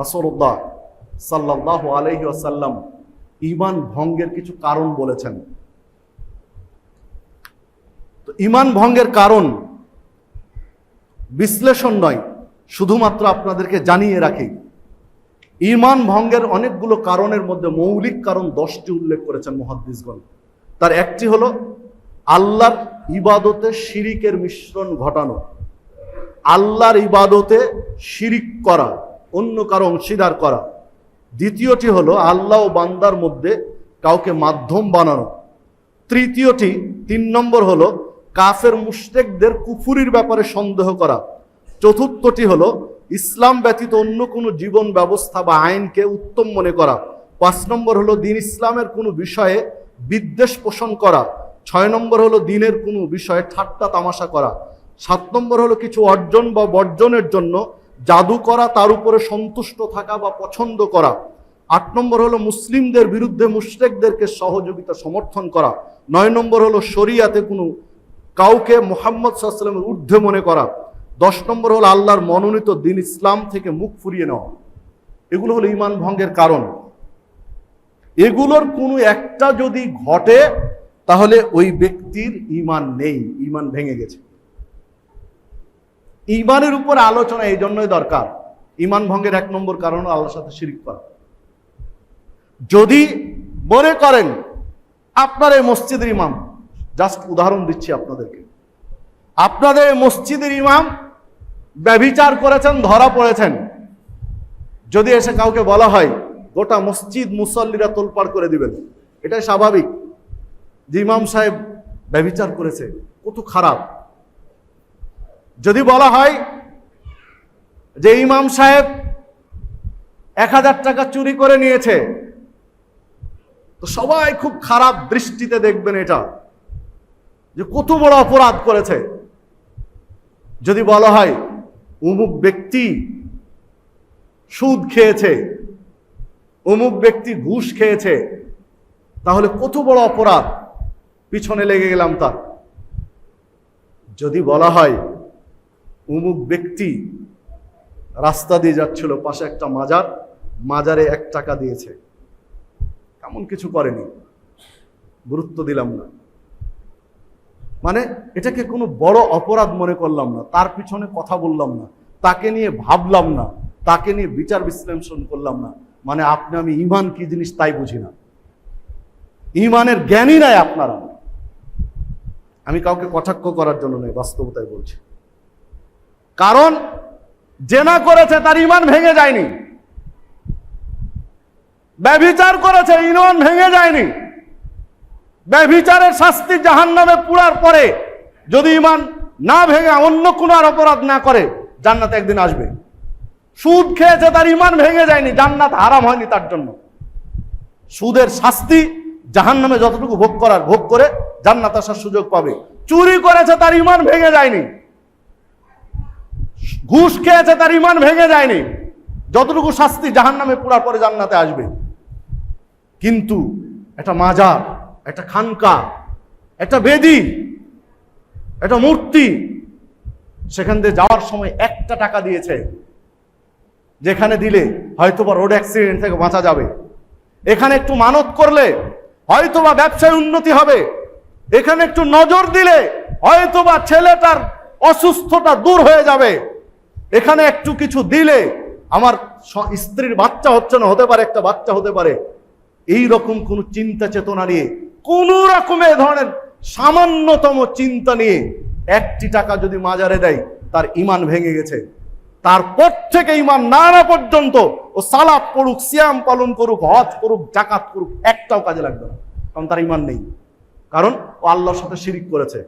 রাসূলুল্লাহ সাল্লাল্লাহু আলাইহি ওয়াসাল্লাম ঈমান ভঙ্গের কিছু কারণ বলেছেন। তো ইমান ভঙ্গের কারণ বিশ্লেষণ নয়, শুধুমাত্র আপনাদেরকে জানিয়ে রাখি। ইমান ভঙ্গের অনেকগুলো কারণের মধ্যে মৌলিক কারণ দশটি উল্লেখ করেছেন মুহাদ্দিসগণ। তার একটি হল আল্লাহর ইবাদতে শিরিকের মিশ্রণ ঘটানো। আল্লাহর ইবাদতে শিরিক করা। অন্য কারও অংশীদার করা। দ্বিতীয়টি হলো আল্লাহ ও বান্দার মধ্যে কাউকে মাধ্যম বানানো। তৃতীয়টি, তিন নম্বর হলো কাফের মুশরেকদের কুফুরির ব্যাপারে সন্দেহ করা। চতুর্থটি হলো ইসলাম ব্যতীত অন্য কোনো জীবন ব্যবস্থা বা আইনকে উত্তম মনে করা। পাঁচ নম্বর হলো দিন ইসলামের কোনো বিষয়ে বিদ্বেষ পোষণ করা। ছয় নম্বর হলো দিনের কোনো বিষয়ে ঠাট্টা তামাশা করা। সাত নম্বর হলো কিছু অর্জন বা বর্জনের জন্য জাদু করা, তার উপরে সন্তুষ্ট থাকা বা পছন্দ করা। আট নম্বর হলো মুসলিমদের বিরুদ্ধে মুশরেকদেরকে সহযোগিতা, সমর্থন করা। নয় নম্বর হলো শরিয়াতে কোনো কাউকে মোহাম্মদ সাল্লামের ঊর্ধ্বে মনে করা। দশ নম্বর হলো আল্লাহর মনোনীত দিন ইসলাম থেকে মুখ ফুরিয়ে নেওয়া। এগুলো হলো ইমান ভঙ্গের কারণ। এগুলোর কোনো একটা যদি ঘটে, তাহলে ওই ব্যক্তির ইমান নেই ইমান ভেঙে গেছে। ইমানের উপর আলোচনা এই জন্যই দরকার। ইমান ভঙ্গের এক নম্বর কারণ আল্লাহর সাথে শিরিক করা। যদি মনে করেন আপনার এই মসজিদের ইমাম, জাস্ট উদাহরণ দিচ্ছি আপনাদেরকে। আপনাদের মসজিদের ইমাম ব্যভিচার করেছেন, ধরা পড়েছেন। যদি এসে কাউকে বলা হয়, গোটা মসজিদ মুসল্লিরা তোলপাড় করে দিবেন, এটাই স্বাভাবিক। যে ইমাম সাহেব ব্যভিচার করেছে, কত খারাপ। যদি বলা হয় যে ইমাম সাহেব এক হাজার টাকা চুরি করে নিয়েছে, তো সবাই খুব খারাপ দৃষ্টিতে দেখবেন এটা, যে কত বড় অপরাধ করেছে। যদি বলা হয় অমুক ব্যক্তি সুদ খেয়েছে, অমুক ব্যক্তি ঘুষ খেয়েছে, তাহলে কত বড় অপরাধ, পিছনে লেগে গেলাম তার। যদি বলা হয় ব্যক্তি রাস্তা দিয়ে যাচ্ছিল, পাশে একটা মাজার, মাজারে এক টাকা দিয়েছে। এমন কিছু করেনি। গুরুত্ব দিলাম না। মানে এটাকে কোনো বড় অপরাধ মনে করলাম না। তার পিছনে কথা বললাম না। তাকে নিয়ে ভাবলাম না। তাকে নিয়ে বিচার বিশ্লেষণ করলাম না। মানে আপনি আমি ইমান কি জিনিস তাই বুঝি না। ইমানের জ্ঞানই নাই আপনারা আমি কাউকে কটাক্ষ করার জন্য নয়, বাস্তবতায় বলছি। কারণ জেনা করেছে তার ইমান ভেঙে যায়নি। ব্যভিচার করেছে, ইমান ভেঙে যায়নি। ব্যভিচারের শাস্তি জাহান নামে পুরার পরে যদি ইমান না ভেঙে অন্য কোনো আর অপরাধ না করে, জান্নাত একদিন আসবে। সুদ খেয়েছে, তার ইমান ভেঙে যায়নি, জান্নাত হারাম হয়নি তার জন্য। সুদের শাস্তি জাহান নামে যতটুকু ভোগ করার, ভোগ করে জান্নাত আসার সুযোগ পাবে। চুরি করেছে, তার ইমান ভেঙে যায়নি। ঘুষ খেয়েছে, তার ইমান ভেঙে যায়নি। যতটুকু শাস্তি জাহান নামে পুরার পরে জান্নাতে আসবে। কিন্তু একটা মাজার, একটা খানকা, একটা বেদি, একটা মূর্তি সেখান দিয়ে যাওয়ার সময় একটা টাকা দিয়েছে, যেখানে দিলে হয়তোবা রোড অ্যাক্সিডেন্ট থেকে বাঁচা যাবে। এখানে একটু মানত করলে হয়তোবা ব্যবসায় উন্নতি হবে। এখানে একটু নজর দিলে হয়তোবা ছেলেটার অসুস্থতা দূর হয়ে যাবে। এখানে একটু কিছু দিলে আমার স্ত্রীর বাচ্চা হচ্ছে না, হতে পারে একটা বাচ্চা হতে পারে। এই রকম কোনো চিন্তা চেতনা নিয়ে, কোন রকমের ধরনের সামান্যতম চিন্তা নিয়ে একটি টাকা যদি মাজারে দেয়, তার ইমান ভেঙে গেছে। তারপর থেকে ইমান না আনা পর্যন্ত ও সালাপ পড়ুক, সিয়াম পালন করুক, হজ করুক জাকাত করুক, একটাও কাজে লাগবে না। কারণ তার ইমান নেই। কারণ ও আল্লাহর সাথে শিরিক করেছে।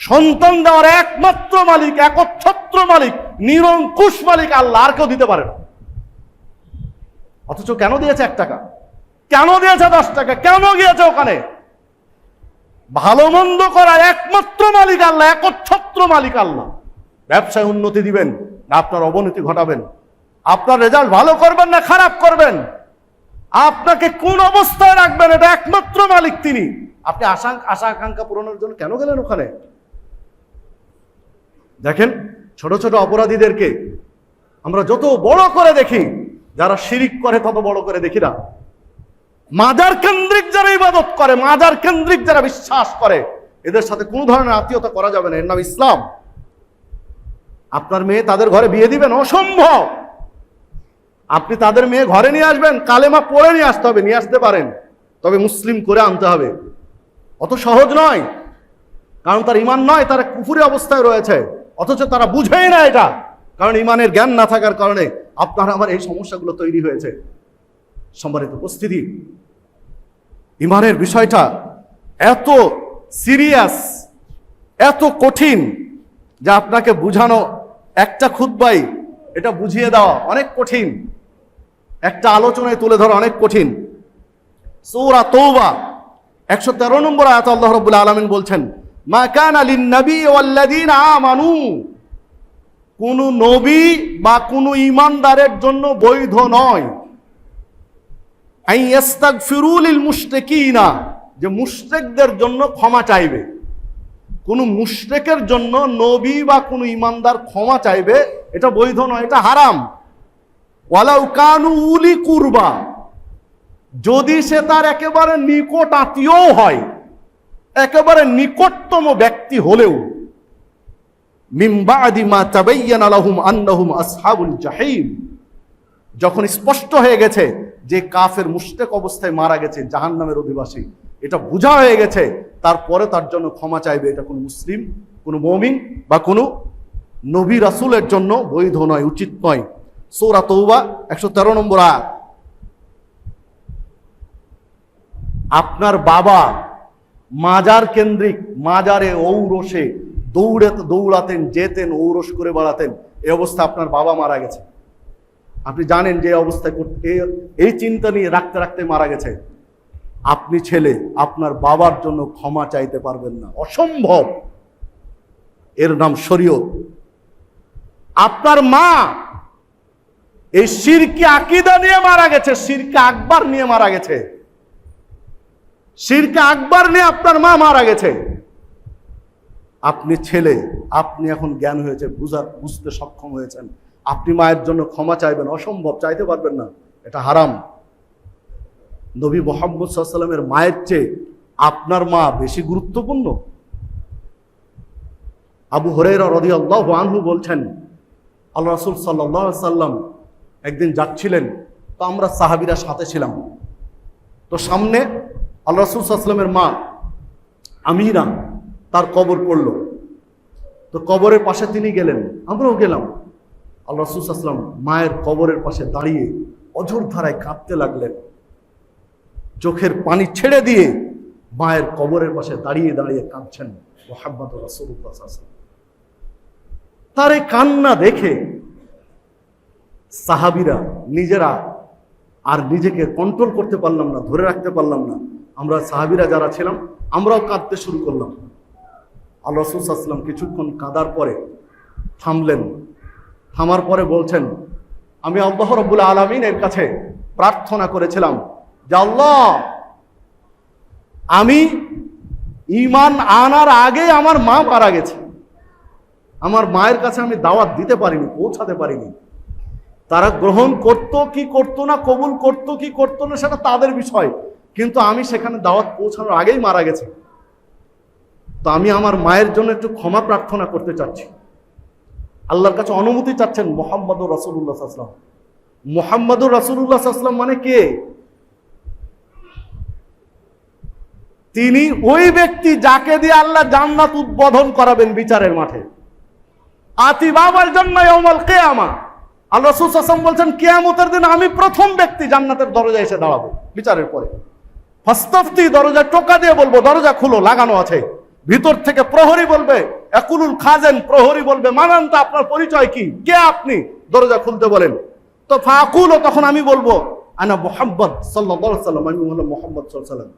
সন্তান দেওয়ার একমাত্র মালিক, একচ্ছত্র মালিক, নিরঙ্কুশ মালিক আল্লাহ, আর কেউ দিতে পারে না। অথচ কেন দিয়েছে এক টাকা? কেন দিয়েছে দশ টাকা? কেন গিয়েছে ওখানে? ভালো মন্দ করার একমাত্র মালিক আল্লাহ, একচ্ছত্র মালিক আল্লাহ। ব্যবসায় উন্নতি দিবেন না আপনার অবনতি ঘটাবেন। আপনার রেজাল্ট ভালো করবেন না খারাপ করবেন? আপনাকে কোন অবস্থায় রাখবেন? এটা একমাত্র মালিক তিনি। আপনি আশা আশা আকাঙ্ক্ষা পূরণের জন্য কেন গেলেন ওখানে? দেখেন, ছোট ছোট অপরাধীদেরকে আমরা যত বড় করে দেখি, যারা শিরিক করে তত বড় করে দেখি না। মাজার কেন্দ্রিক যারা ইবাদত করে, মাজার কেন্দ্রিক যারা বিশ্বাস করে, এদের সাথে কোনো ধরনের আত্মীয়তা করা যাবে না। এর নাম ইসলাম। আপনার মেয়ে তাদের ঘরে বিয়ে দিবেন, অসম্ভব। আপনি তাদের মেয়ে ঘরে নিয়ে আসবেন, কালেমা পড়ে নিয়ে আসতে হবে, নিয়ে আসতে পারেন। তবে মুসলিম করে আনতে হবে। অত সহজ নয়। কারণ তার ইমান নয়, তারা কুফুরি অবস্থায় রয়েছে। অথচ তারা বুঝেই না এটা। কারণ ইমানের জ্ঞান না থাকার কারণে আপনার আমার এই সমস্যাগুলো তৈরি হয়েছে। সম্মানিত উপস্থিতি, ইমানের বিষয়টা এত সিরিয়াস, এত কঠিন যা আপনাকে বুঝানো একটা খুদ্বাই এটা বুঝিয়ে দেওয়া অনেক কঠিন। একটা আলোচনায় তুলে ধরা অনেক কঠিন। সৌরা তৌবা একশো তেরো নম্বর আয়াত আল্লাহ রবুল্লা আলমিন বলছেন মা কান আলিন নবী ওয়াল্লাদিন আমানু। কোন নবী বা কোন ইমানদারের জন্য বৈধ নয়। মুশরিকিনা। যে মুশরিকদের জন্য ক্ষমা চাইবে। কোন মুশরিকের জন্য নবী বা কোন ইমানদার ক্ষমা চাইবে, এটা বৈধ নয়, এটা হারাম। ওয়ালাউ কানু উলি কুরবা। যদি সে তার একেবারে নিকট আত্মীয় হয় একেবারে নিকটতম ব্যক্তি হলেও মিম্বাদি মা তাবাইয়ানা লাহুম আন্নাহুম আসহাবুল জাহিম, যখন স্পষ্ট হয়ে গেছে যে কাফের মুশতেক অবস্থায় মারা গেছে জাহান নামের অধিবাসী, এটা বোঝা হয়ে গেছে, তারপরে তার জন্য ক্ষমা চাইবে এটা কোনো মুসলিম, কোনো মমিন বা কোনো নবী রাসুলের জন্য বৈধ নয়, উচিত নয়। সৌরা তৌবা একশো তেরো নম্বর আপনার বাবা মাজার কেন্দ্রিক, মাজারে ঔরসে দৌড়ে দৌড়াতেন, যেতেন, ঔরস করে বেড়াতেন, এই অবস্থা আপনার বাবা মারা গেছে। আপনি জানেন যে অবস্থায় করতে- এই- চিন্তা নিয়ে রাখতে রাখতে মারা গেছে। আপনি ছেলে, আপনার বাবার জন্য ক্ষমা চাইতে পারবেন না। অসম্ভব। এর নাম শরীয়ত। আপনার মা এই শিরকে আকিদা নিয়ে মারা গেছে শিরকে আকবার নিয়ে মারা গেছে। শিরকে আকবার নিয়ে আপনার মা মারা গেছে। আপনি ছেলে, আপনি এখন জ্ঞান হয়েছে বুঝার বুঝতে সক্ষম হয়েছেন। আপনি মায়ের জন্য ক্ষমা চাইবেন, অসম্ভব, চাইতে পারবেন না। এটা হারাম। নবী মোহাম্মদ সাল্লামের মায়ের চেয়ে আপনার মা বেশি গুরুত্বপূর্ণ। আবু হরেরা রদি আল্লাহ আনহু বলছেন, আল্লাহ রাসুল সাল্লাহ সাল্লাম একদিন যাচ্ছিলেন, তো আমরা সাহাবিরা সাথে ছিলাম। তো সামনে আল্লাহ রাসুল সাল্লামের মা আমিরা তার কবর পড়ল। তো কবরের পাশে তিনি গেলেন। আমরাও গেলাম। আল্লাহ রাসুল সাল্লাম মায়ের কবরের পাশে দাঁড়িয়ে অঝোর ধারায় কাঁদতে লাগলেন। চোখের পানি ছেড়ে দিয়ে মায়ের কবরের পাশে দাঁড়িয়ে দাঁড়িয়ে কাঁদছেন মোহাম্মদ রাসুল্লাহ তার এই কান্না দেখে সাহাবিরা নিজেরা আর নিজেকে কন্ট্রোল করতে পারলাম না, ধরে রাখতে পারলাম না। আমরা সাহাবিরা যারা ছিলাম, আমরাও কাঁদতে শুরু করলাম। আল্লাহ রসুলাম কিছুক্ষণ কাঁদার পরে থামলেন। থামার পরে বলছেন, আমি আল্লাহ রব্বুল আলমিনের কাছে প্রার্থনা করেছিলাম যে, আল্লাহ, আমি ইমান আনার আগে আমার মা মারা গেছে। আমার মায়ের কাছে আমি দাওয়াত দিতে পারিনি, পৌঁছাতে পারিনি। তারা গ্রহণ করত কি করতো না, কবুল করত কি করতো না, সেটা তাদের বিষয়। কিন্তু আমি সেখানে দাওয়াত পৌঁছানোর আগেই মারা গেছে। তো আমি আমার মায়ের জন্য একটু ক্ষমা প্রার্থনা করতে চাচ্ছি। আল্লাহর কাছে অনুমতি চাচ্ছেন মোহাম্মদ রাসুল্লাহ আসলাম মোহাম্মদুর রাসুল্লাহ আসলাম মানে কে? তিনি ওই ব্যক্তি যাকে দিয়ে আল্লাহ জান্নাত উদ্বোধন করাবেন বিচারের মাঠে। আতি বাবার জন্য অমল কেয়ামা। আল্লাহ রসুল বলছেন, কেয়ামতের দিন আমি প্রথম ব্যক্তি জান্নাতের দরজায় এসে দাঁড়াবো, বিচারের পরে। ফাস্তাফতি দরজা টোকা দিয়ে বলব, দরজা খুলো, লাগানো আছে। ভিতর থেকে প্রহরী বলবে একুলুল খাজেন প্রহরী বলবে, মানানটা আপনার পরিচয় কি? কে আপনি? দরজা খুলতে বলেন। তো ফাকুল, তখন আমি বলব, আনা মোহাম্মদ সাল্লাহ সাল্লাম আমি হলো মোহাম্মদ সাল্লাম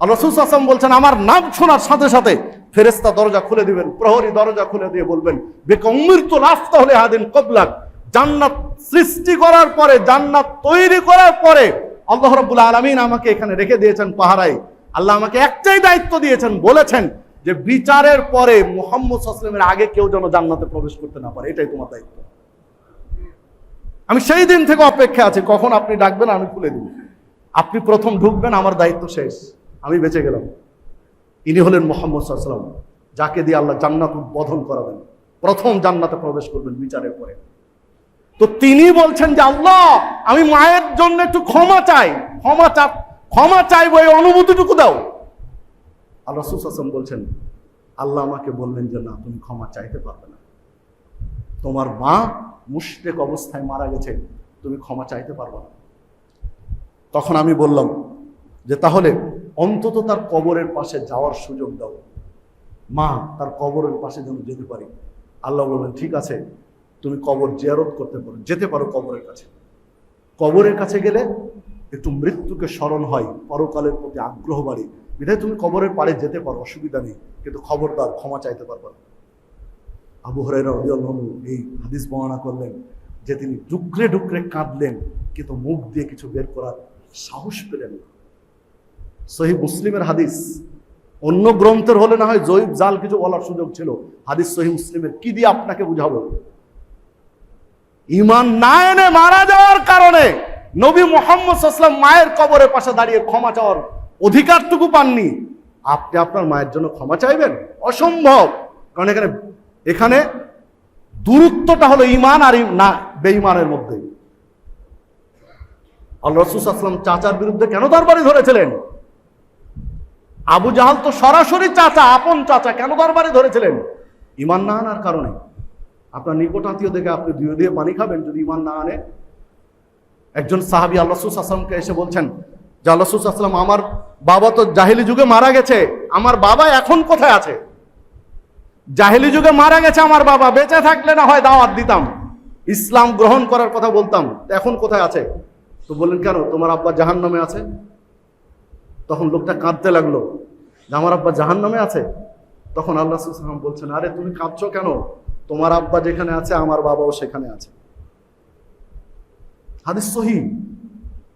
রসুল আসলাম বলছেন, আমার নাম শোনার সাথে সাথে ফেরেস্তা দরজা খুলে দিবেন, প্রহরী দরজা খুলে দিয়ে বলবেন বেকমৃত লাফ তাহলে হাদিন কবলাক। জান্নাত সৃষ্টি করার পরে, জান্নাত তৈরি করার পরে আল্লাহ রব্বুল আলমিন আমাকে এখানে রেখে দিয়েছেন পাহারায়। আল্লাহ আমাকে একটাই দায়িত্ব দিয়েছেন, বলেছেন যে বিচারের পরে মোহাম্মদ সাল্লামের আগে কেউ যেন জান্নাতে প্রবেশ করতে না পারে। এটাই তোমার দায়িত্ব। আমি সেই দিন থেকে অপেক্ষা আছি, কখন আপনি ডাকবেন আমি খুলে দিব আপনি প্রথম ঢুকবেন, আমার দায়িত্ব শেষ। আমি বেঁচে গেলাম। ইনি হলেন মোহাম্মদ সাল্লাম যাকে দিয়ে আল্লাহ জান্নাত উদ্বোধন করাবেন। প্রথম জান্নাতে প্রবেশ করবেন বিচারের পরে। তো তিনি বলছেন যে, আল্লাহ, আমি মায়ের জন্য একটু ক্ষমা চাই। ক্ষমা চা, ক্ষমা চাইব, এই অনুভূতিটুকু দাও। আল্লাহ সুসাসম বলছেন, আল্লাহ আমাকে বললেন যে, না, তুমি ক্ষমা চাইতে পারবে না। তোমার মা মুশরেক অবস্থায় মারা গেছে, তুমি ক্ষমা চাইতে পারবে না। তখন আমি বললাম যে, তাহলে অন্তত তার কবরের পাশে যাওয়ার সুযোগ দাও। মা, তার কবরের পাশে যেন যেতে পারি। আল্লাহ বললেন, ঠিক আছে তুমি কবর জিয়ারত করতে পারো, যেতে পারো কবরের কাছে। কবরের কাছে গেলে একটু মৃত্যুকে স্মরণ হয়, পরকালের প্রতি আগ্রহ বাড়ে। বিধায় তুমি কবরের পাড়ে যেতে পারো, অসুবিধা নেই, কিন্তু খবরদার ক্ষমা চাইতে পারবে না। আবু হরাইরা এই হাদিস বর্ণনা করলেন যে তিনি ডুকরে ডুকরে কাঁদলেন, কিন্তু মুখ দিয়ে কিছু বের করার সাহস পেলেন না। সহি মুসলিমের হাদিস, অন্য গ্রন্থের হলে না হয় জৈব জাল কিছু বলার সুযোগ ছিল। হাদিস সহি মুসলিমের, কি দিয়ে আপনাকে বুঝাবো? ইমান না এনে মারা যাওয়ার কারণে নবী মোহাম্মদ সাল্লাম মায়ের কবরের পাশে দাঁড়িয়ে ক্ষমা চাওয়ার অধিকারটুকু পাননি। আপনি আপনার মায়ের জন্য ক্ষমা চাইবেন? অসম্ভব। কারণ এখানে এখানে দূরত্বটা হলো ইমান আর না, বেঈমানের মধ্যে। আল্লাহ আসলাম চাচার বিরুদ্ধে কেন দরবারে ধরেছিলেন? আবু জাহাল তো সরাসরি চাচা, আপন চাচা, কেন দরবারে ধরেছিলেন? ইমান না আনার কারণে। আপনার নিকট আত্মীয় দেখে আপনি দুয়ে দিয়ে পানি খাবেন যদি ইমান না আনে। একজন সাহাবি আল্লাহ আসলামকে এসে বলছেন, যে আল্লাহ আসলাম আমার বাবা তো জাহিলি যুগে মারা গেছে, আমার বাবা এখন কোথায় আছে? জাহিলি যুগে মারা গেছে, আমার বাবা বেঁচে থাকলে না হয় দাওয়াত দিতাম। ইসলাম গ্রহণ করার কথা বলতাম এখন কোথায় আছে? তো বললেন, কেন? তোমার আব্বা জাহান নামে আছে? তখন লোকটা কাঁদতে লাগল, যে আমার আব্বা জাহান নামে আছে? তখন আল্লাহ বলছেন, আরে তুমি কাঁদছো কেন? তোমার আব্বা যেখানে আছে আমার বাবাও সেখানে আছে। হাদিস সহি।